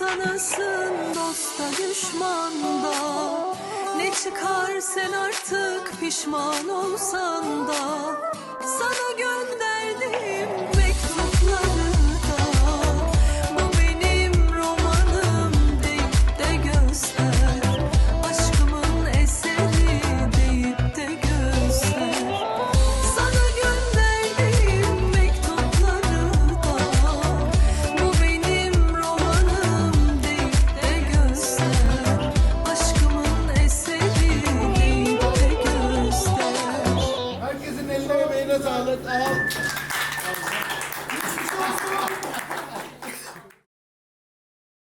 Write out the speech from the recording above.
yanasın dosta düşmanda. Ne çıkar sen artık pişman olsan da. Sana gönder